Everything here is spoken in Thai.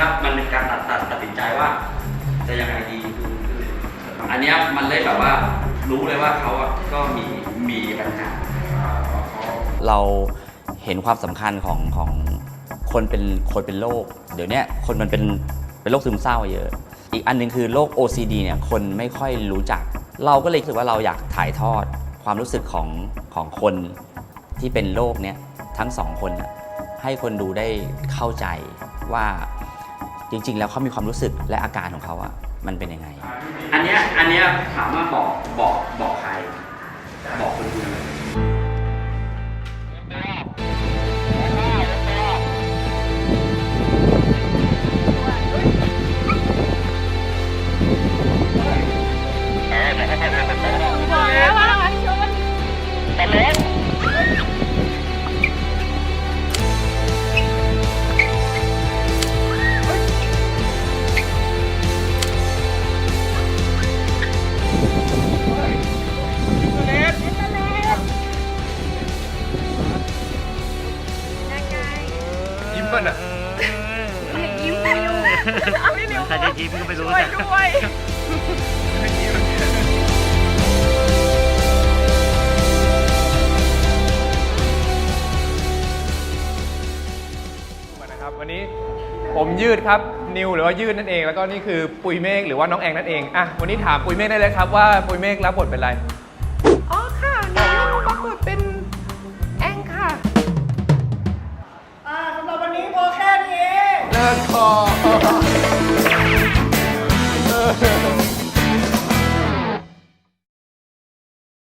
ครับ มันเป็นการตัดตัดตัดสินใจว่า จะยังไงดีอันนี้มันเลยแบบว่ารู้เลยว่าเขาอะก็มีมีปัญหา เราเห็นความสำคัญของของคนเป็นคนเป็นโรคเดี๋ยวนี้คนมันเป็นเป็นโรคซึมเศร้าเยอะ อีกอันหนึงคือโรค OCD เนี่ยคนไม่ค่อยรู้จัก เราก็เลยคิดว่าเราอยากถ่ายทอดความรู้สึกของของคนที่เป็นโรคเนี้ยทั้งสองคนให้คนดูได้เข้าใจว่า จริง ๆ แล้วเขามีความรู้สึกและอาการของเขาอะมันเป็นยังไง อันเนี้ยอันเนี้ยถามว่าบอกบอกบอกใครบอก ก่อนอะยิ้มไปอยู่เอาไม่เร็วใครจะยิ้มก็ไม่รู้ช่วยนะด้วยนะครับวันนี้ผมยืดครับนิวหรือว่ายืดนั่นเอง แล้วก็นี่คือปุยเมฆหรือว่าน้องแองนั่นเองอะวันนี้ถามปุยเมฆได้เลยครับว่าปุยเมฆรับบทเป็นอะไรอ๋อค่ะ her car.